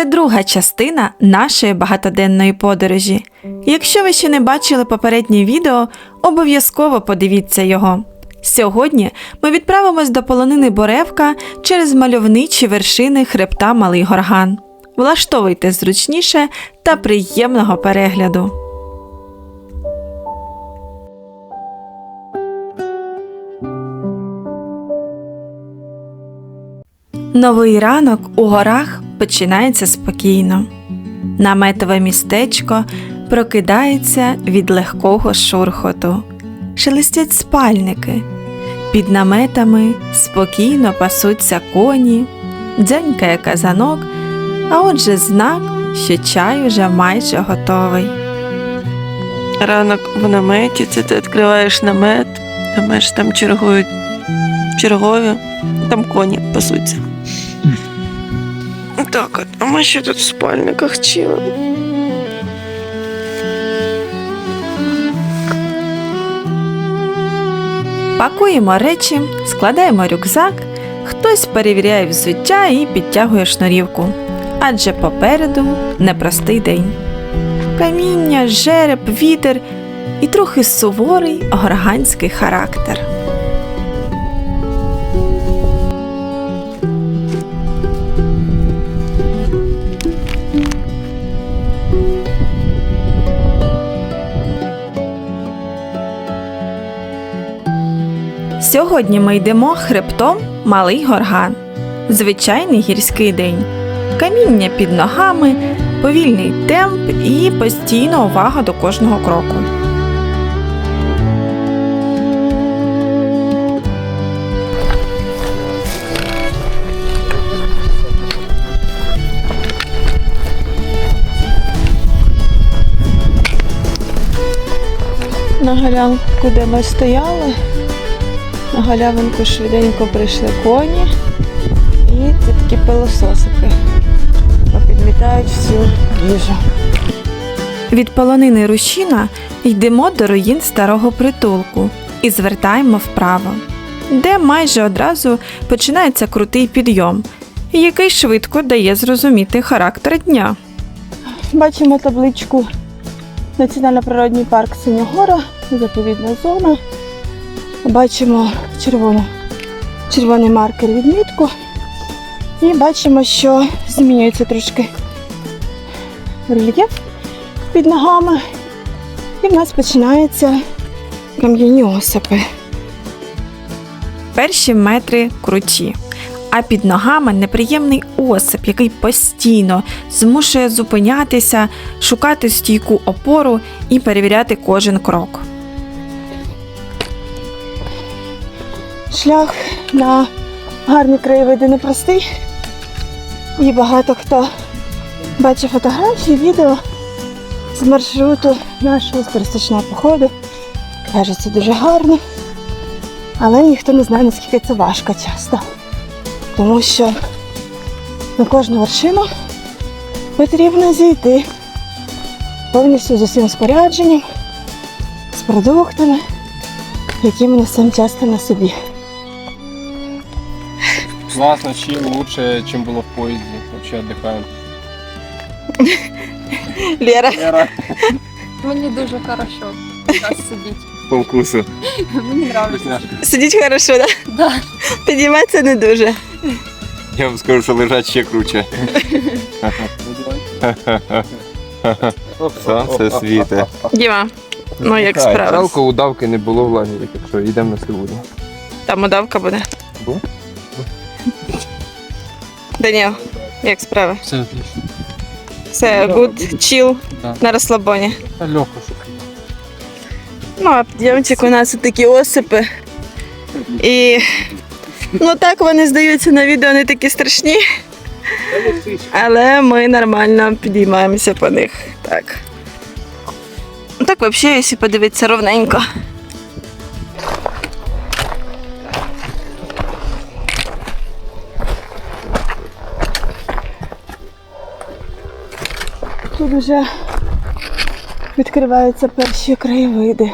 Це друга частина нашої багатоденної подорожі. Якщо ви ще не бачили попереднє відео, обов'язково подивіться його. Сьогодні ми відправимось до полонини Боревка через мальовничі вершини хребта Малий Горган. Влаштовуйте зручніше та приємного перегляду. Новий ранок у горах починається спокійно. Наметове містечко прокидається від легкого шурхоту. Шелестять спальники. Під наметами спокійно пасуться коні, дзенькає казанок, а отже знак, що чай уже майже готовий. Ранок в наметі, це ти відкриваєш намет, думаєш, там чергують чергові, там коні пасуться. Так а ми ще тут в спальниках чили. Пакуємо речі, складаємо рюкзак, хтось перевіряє взуття і підтягує шнурівку. Адже попереду непростий день. Каміння, жереб, вітер і трохи суворий горганський характер. Сьогодні ми йдемо хребтом Малий Горган. Звичайний гірський день. Каміння під ногами, повільний темп і постійна увага до кожного кроку. На галявинку, де ми стояли, на галявинку швиденько прийшли коні. І це такі пилососики. Попідмітають всю їжу. Від полонини Рущина йдемо до руїн старого притулку і звертаємо вправо, де майже одразу починається крутий підйом, який швидко дає зрозуміти характер дня. Бачимо табличку Національно-природний парк Синягора, заповідна зона. Бачимо червону, червоний маркер відмітку. І бачимо, що змінюється трошки рельєф під ногами. І в нас починаються кам'яні осипи. Перші метри круті, а під ногами неприємний осип, який постійно змушує зупинятися, шукати стійку опору і перевіряти кожен крок. Шлях на гарні краєвиди непростий. І багато хто бачив фотографії, відео з маршруту нашого туристичного походу. Каже, це дуже гарно. Але ніхто не знає, наскільки це важко часто. Тому що на кожну вершину потрібно зійти повністю з усім спорядженням, з продуктами, які ми несемо часто на собі. Классно, чим лучше, чем было в поезде. Вообще отдыхаем. Лера. Лера. Мені дуже хорошо зараз сидіть. По вкусу. Мені подобається. Сидіть хорошо, да? Да. Підійматися не дуже. Я вам скажу, що лежать ще круче. Сонце світе. Діма, ну як справа? Жалко, удавки не було в лагері, так що йдемо на сьогодні. Там удавка буде. Бу? Даніл, як справа? Все отлично. Все good, chill, Да. на розслабоні. Та легко, що Ну, а підйомчик у нас такі осипи. І ну так вони здаються на відео не такі страшні. Але ми нормально підіймаємося по них. Так. Ну, Так, взагалі, якщо подивитися ровненько. Тут вже відкриваються перші краєвиди.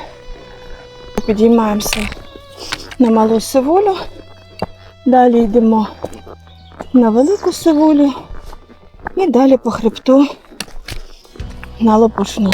Підіймаємося на малу сивулю. Далі йдемо на велику сивулю І далі по хребту на лопушну.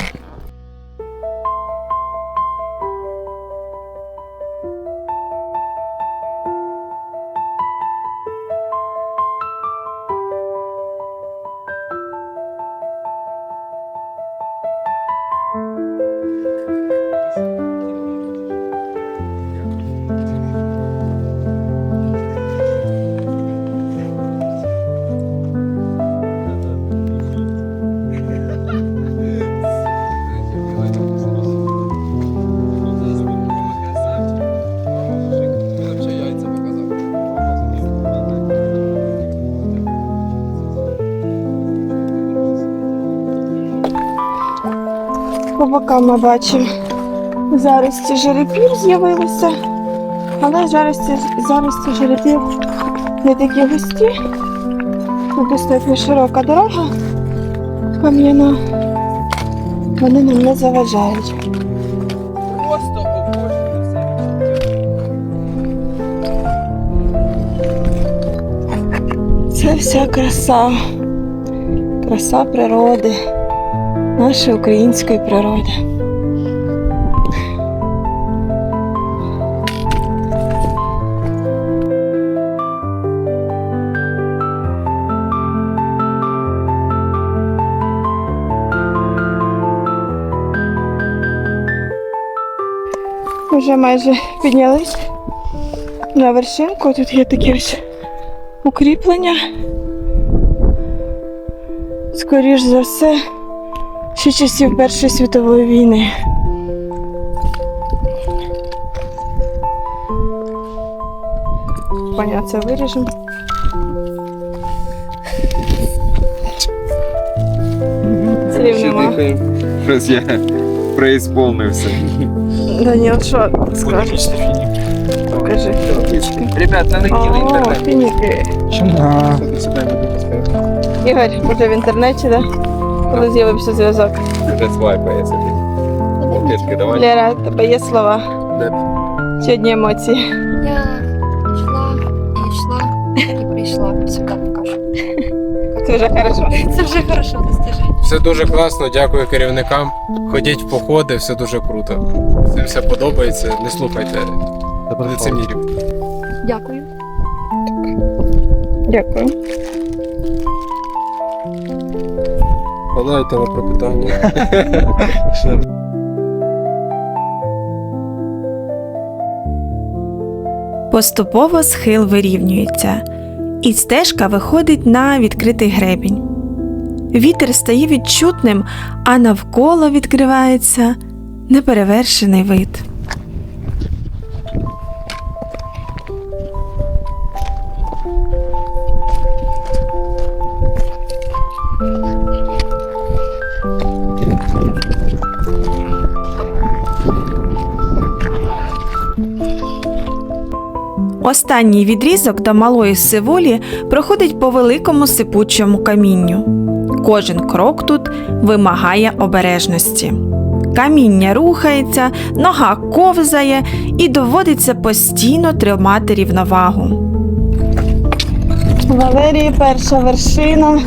Бокам ми бачимо зарості жеребів з'явилися, але зарості, зарості жеребів не такі густі. Тут достатньо широка дорога кам'яна. Вони нам не заважають. Просто обожнюю все. Це вся краса, краса природи, нашої української природи. Вже майже піднялись на вершинку. Тут є такі ось укріплення. Скоріш за все, ще часів Першої світової війни. Поня, це виріжемо. Слів нема. Щось я преісполнився. Даніл, що скажеш? Покажи. Ребят, кинуть інтернет. фініки. Допускаю. Ігор, буде в інтернеті, да? Коли з'явився зв'язок. Вже свайпає собі. Пішки, давай. Лера, в тебе є слова? Де? Чи емоції? Я йшла і йшла і прийшла сюди покажу. Це вже хорошо. Це вже хорошо достиження. Все дуже класно, дякую керівникам. Ходіть в походи, все дуже круто. Всім все подобається. Не слухайте лицемірів. Дякую. Дякую. Подайте на пропитання. Поступово схил вирівнюється, і стежка виходить на відкритий гребінь. Вітер стає відчутним, а навколо відкривається неперевершений вид. Останній відрізок до малої сивулі проходить по великому сипучому камінню. Кожен крок тут вимагає обережності. Каміння рухається, нога ковзає і доводиться постійно тримати рівновагу. Валерії перша вершина,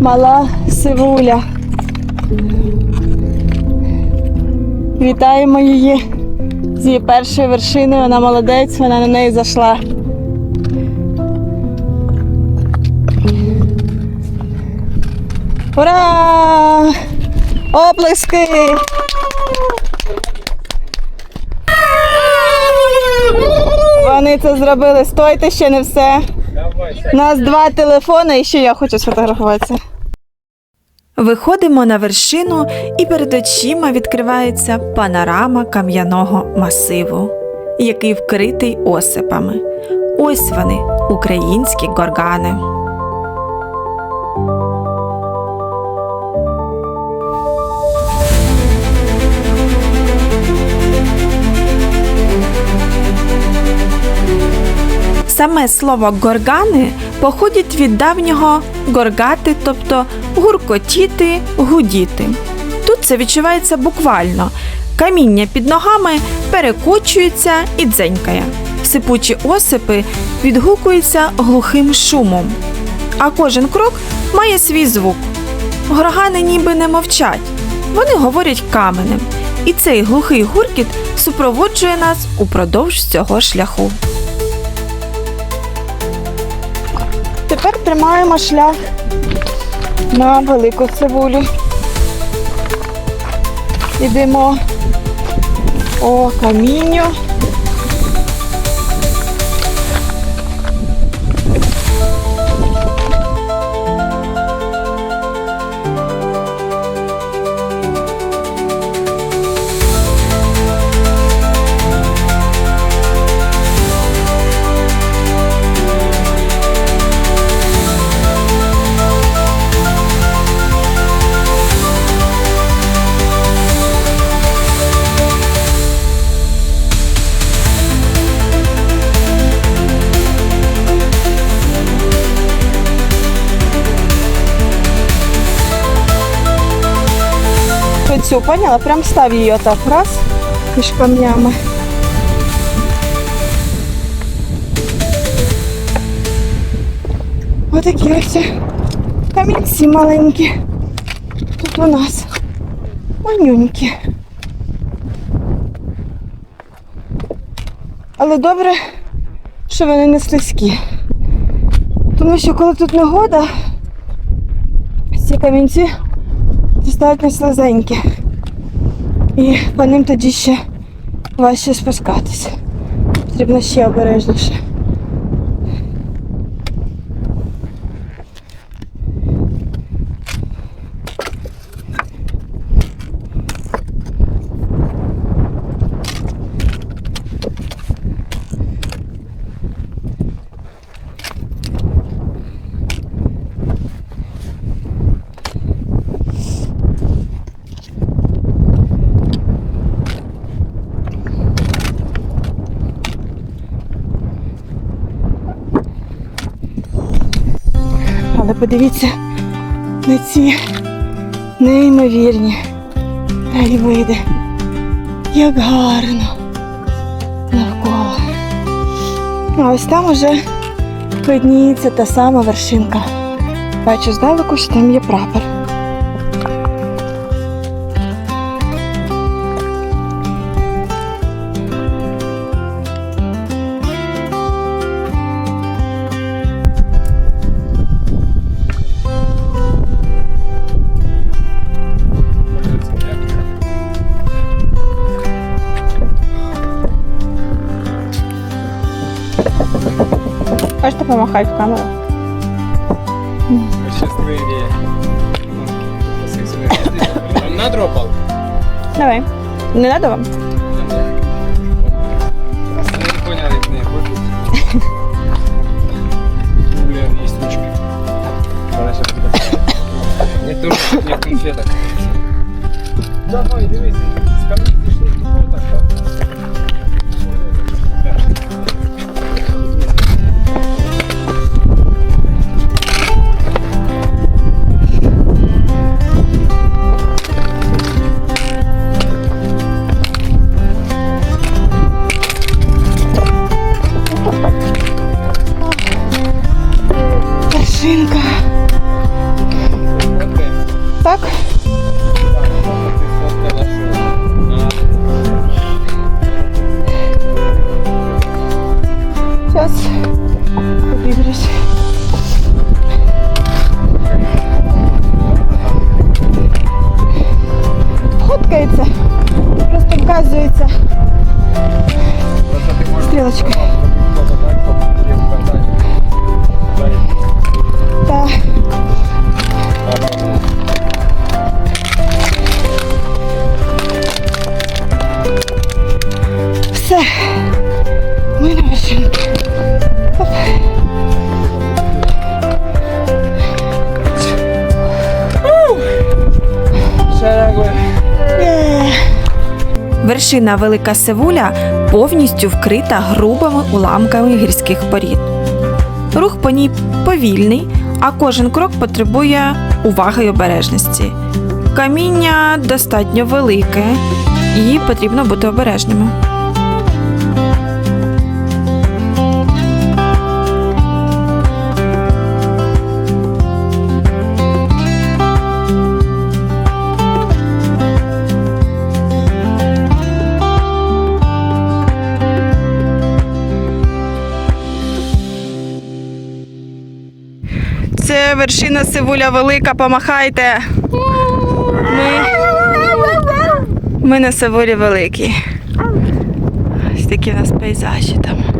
мала сивуля. Вітаємо її з її першою вершиною. Вона молодець, вона на неї зайшла. Ура! Оплески! Вони це зробили. Стойте ще не все. У нас два телефони і ще я хочу сфотографуватися. Виходимо на вершину, і перед очима відкривається панорама кам'яного масиву, який вкритий осипами. Ось вони, українські горгани. Саме слово горгани походить від давнього горгати, тобто гуркотіти, гудіти. Тут це відчувається буквально. Каміння під ногами перекочується і дзенькає. Сипучі осипи відгукуються глухим шумом. А кожен крок має свій звук. Горгани ніби не мовчать, вони говорять каменем, і цей глухий гуркіт супроводжує нас упродовж цього шляху. Тримаємо шлях на велику цибулю. Ідемо по камінню. Оцю, поняла? Прям став її отак раз між камнями. Отакі ось камінці маленькі. Тут у нас манюнькі. Але добре, що вони не слизькі. Тому що коли тут негода, ці камінці достатньо слизенькі. І по ним тоді ще важче спускатися. Потрібно ще обережніше. Але подивіться на ці неймовірні краєвиди. Як гарно навколо. А ось там уже видніється та сама вершинка. Бачу здалеку, що там є прапор. Хочете помахати в камеру? Щасливі. Там надропав? Давай. Не надо вам? Просто не понял, як не хочуть. Блін, є ручки. Вона ще буде. Не то, як конфеток. Давай, дивися, з Вершина Велика Севуля повністю вкрита грубими уламками гірських порід. Рух по ній повільний, а кожен крок потребує уваги й обережності. Каміння достатньо велике і потрібно бути обережними. Вершина Сивуля Велика, помахайте. Ми, ми на Сивулі великі. Ось такі в нас пейзажі там.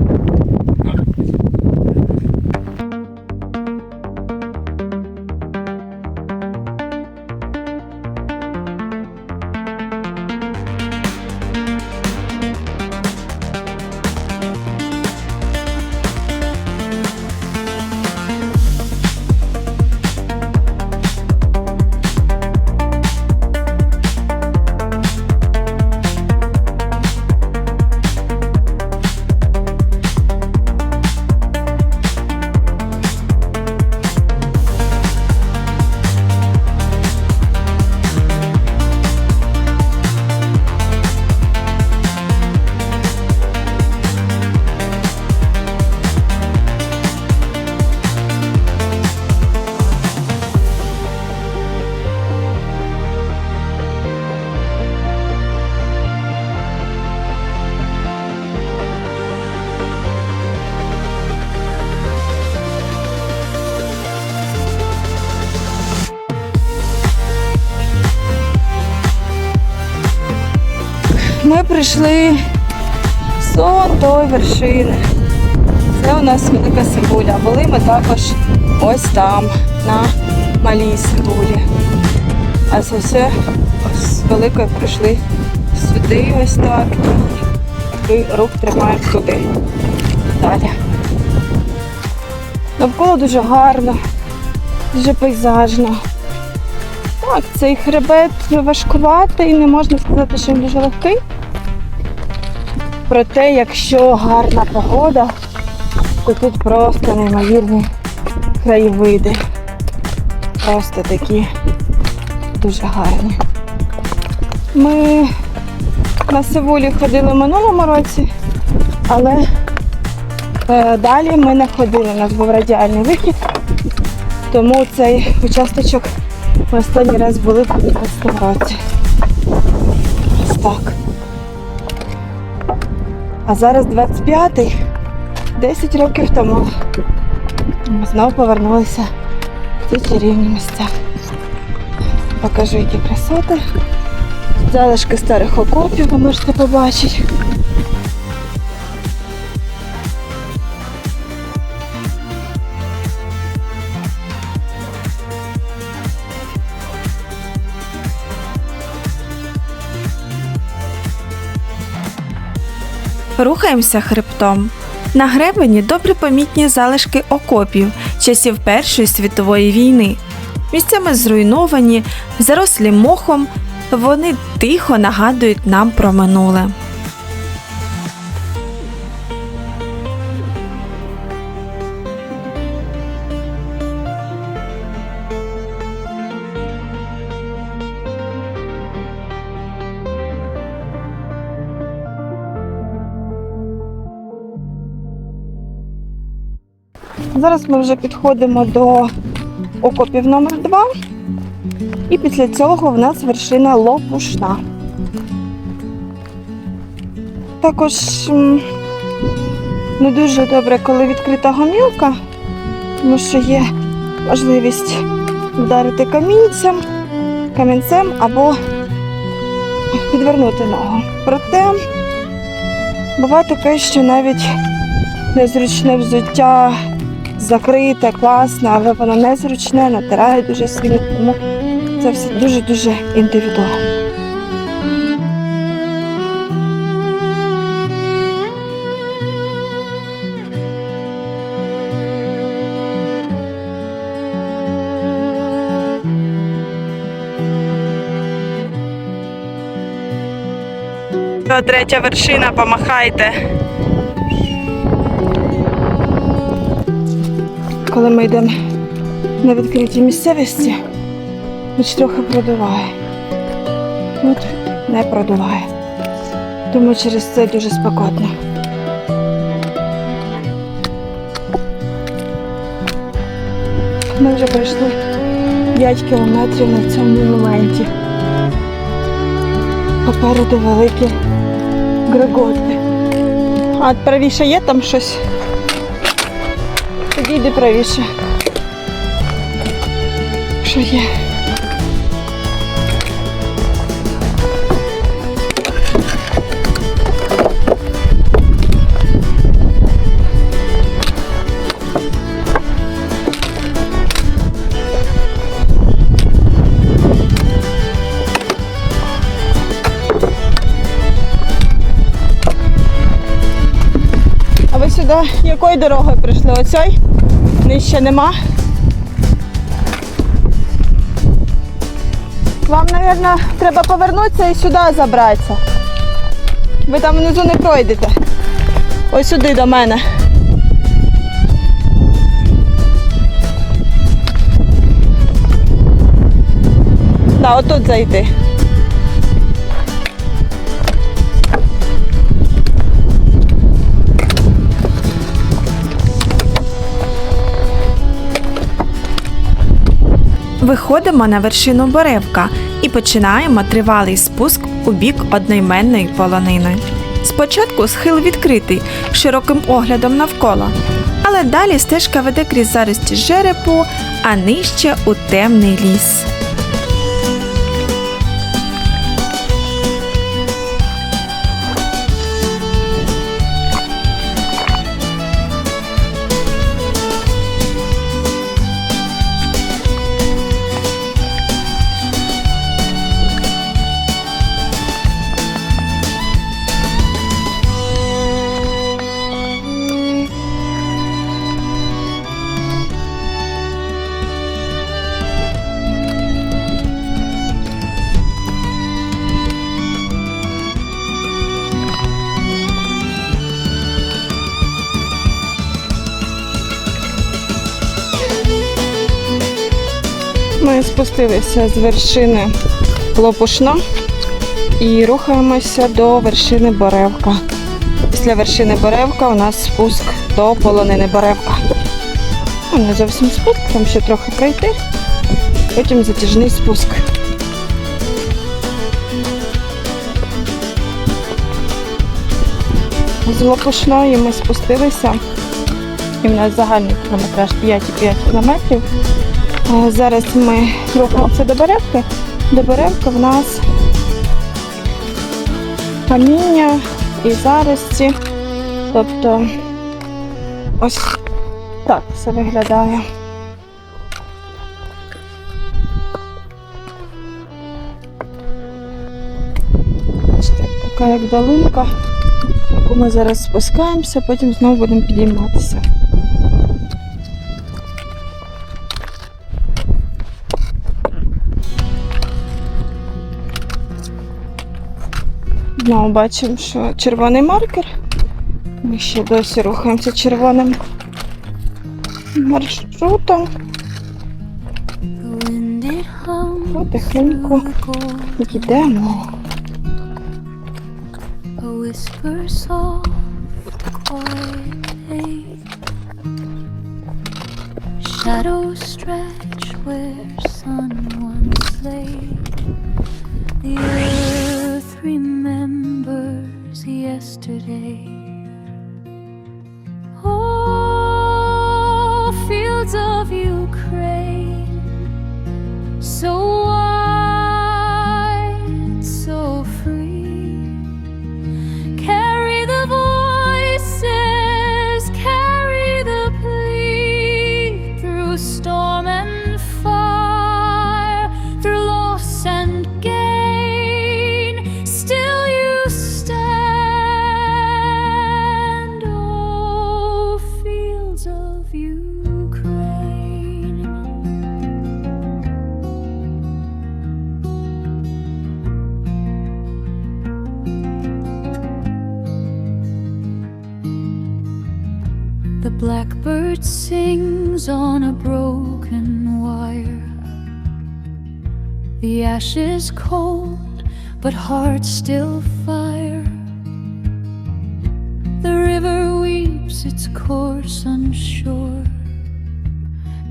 Прийшли з он тої вершини. Це у нас велика Сибуля. Були ми також ось там, на малій Сибулі. А це все з великої прийшли сюди ось так. І рух тримаємо туди. Далі. Навколо дуже гарно, дуже пейзажно. Так, цей хребет важкуватий, не можна сказати, що він дуже легкий. Проте, якщо гарна погода, то тут просто неймовірні краєвиди. Просто такі дуже гарні. Ми на Сивулі ходили в минулому році, але е, далі ми не ходили, у нас був радіальний вихід, тому цей участочок ми останній раз були в 2015 році. Ось так. А зараз 25-й, 10 років тому. Ми знову повернулися в ці чарівні місця. Покажу, які красоти. Залишки старих окопів ви можете побачити. Рухаємося хребтом. На гребені добре помітні залишки окопів часів Першої світової війни. Місцями зруйновані, зарослі мохом, вони тихо нагадують нам про минуле. Зараз ми вже підходимо до окопів номер 2 І після цього в нас вершина Лопушна. Також не дуже добре, коли відкрита гомілка, тому що є можливість вдарити камінцем, камінцем або підвернути ногу. Проте буває таке, що навіть незручне взуття закрите, класне, але воно незручне, натирає дуже сильно, тому це все дуже-дуже індивідуально. Третя вершина, помахайте. Коли ми йдемо на відкритій місцевості, хоч трохи продуває. Тут не продуває. Тому через це дуже спекотно. Ми вже пройшли 5 кілометрів на цьому моменті. Попереду великі греготи. А правіше є там щось? Йди правіше. що є. А ви сюди якою дорогою прийшли? Оцей? Нижче нема. Вам, мабуть, треба повернутися і сюди забратися. Ви там внизу не пройдете. Ось сюди до мене. Так, отут зайти. Виходимо на вершину Боривка і починаємо тривалий спуск у бік одноіменної полонини. Спочатку схил відкритий широким оглядом навколо, але далі стежка веде крізь зарості жерепу, а нижче у темний ліс. Спустилися з вершини Лопушна і рухаємося до вершини Боревка. Після вершини Боревка у нас спуск до полонини Боревка. Ну, Не зовсім спуск, там ще трохи пройти, потім затяжний спуск. З Лопушної ми спустилися, і в нас загальний кілометраж 5,5 кілометрів. Е, Зараз ми рухаємося до Беревки. До Беревки в нас каміння і зарості. Тобто ось так все виглядає. Така як долинка, яку ми зараз спускаємося, потім знову будемо підійматися. Знову бачимо, що червоний маркер. Ми ще досі рухаємося червоним маршрутом. Потихеньку йдемо. Shadows stretch where sun once lay. The earth remembers yesterday. Oh, fields of Ukraine, so The ash is cold, but hearts still fire. The river weeps its course unsure.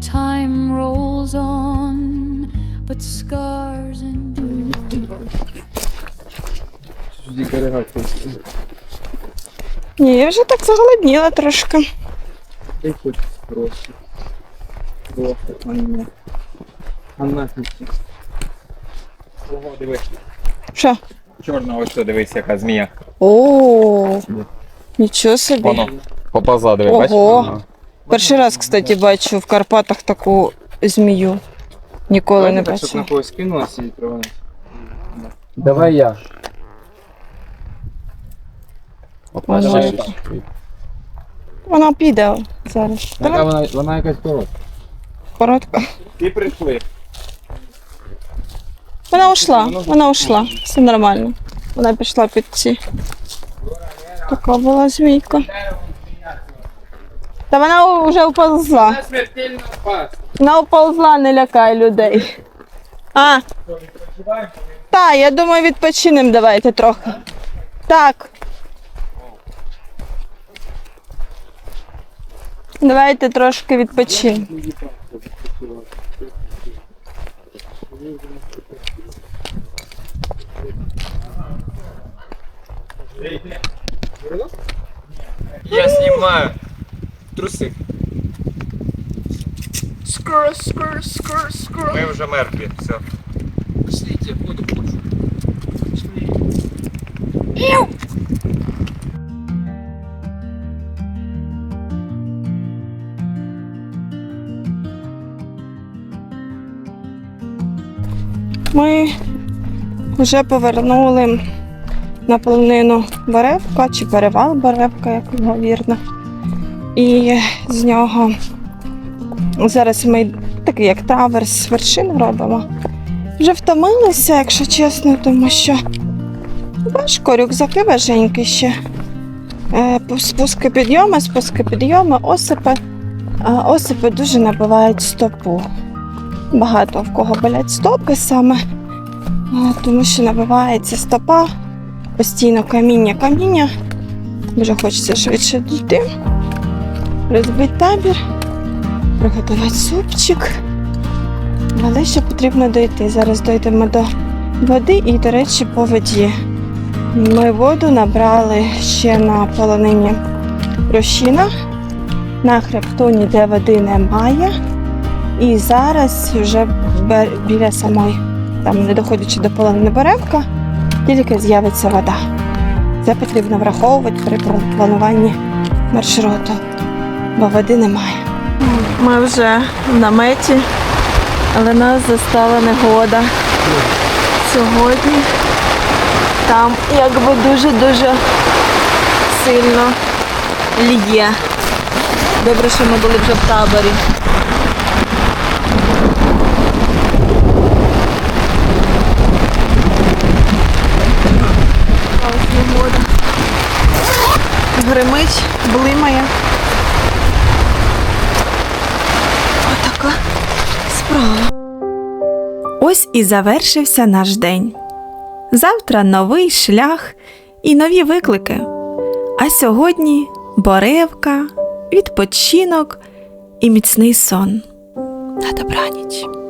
Time rolls on, but scars endure. Жди коригати. Ні, я вже так заголодніла трошки. Дай хоч просто. Просто, а ні. А нафіг. Ого, дивись. Що? Чорна, ось що, дивись, яка змія. О, нічого собі. Воно. Попаза, диви, Ого. бачиш? Перший раз, кстати, бачу в Карпатах таку змію. Ніколи не Так, щоб на бачила. когось кинулася і траванець. Давай я. Опа, Може, давай. яка? Вона піде зараз. Яка вона, вона якась коротка. Коротко. Ти прийшли. Вона ушла, вона ушла. Все нормально. Вона пішла під ці. Така була змійка. Та вона вже уползла. Вона уползла, не лякай людей. А. Так, я думаю, відпочинемо давайте трохи. Так. Давайте трошки відпочинемо. Я знімаю. Труси. Скоро, скоро, скоро, скоро. Ми вже мертві. Все. Пошлите, воду пушу. Ми вже повернули на полонину Баревка чи перевал Баревка, як його вірно. І з нього зараз ми такий як траверс вершин робимо. Вже втомилися, якщо чесно, тому що важко, рюкзаки важенькі ще. Е, Спуски підйоми, спуски підйоми, осипи. Осипи дуже набивають стопу. Багато в кого болять стопи саме, тому що набивається стопа, постійно каміння, каміння. Дуже хочеться швидше дійти, розбити табір, приготувати супчик. Але ще потрібно дойти. Зараз дойдемо до води і, до речі, по воді. Ми воду набрали ще на полонині Рощина. На хребту ніде води немає. І зараз вже біля самої, там не доходячи до полонини Беревка, тільки з'явиться вода. Це потрібно враховувати при плануванні маршруту, бо води немає. Ми вже в наметі, але нас застала негода. Сьогодні там якби дуже-дуже сильно лє. Добре, що ми були вже в таборі. Ось негода. Гримить, блимає. Отака справа. Ось і завершився наш день. Завтра новий шлях і нові виклики. А сьогодні боревка, відпочинок і міцний сон. На добраніч.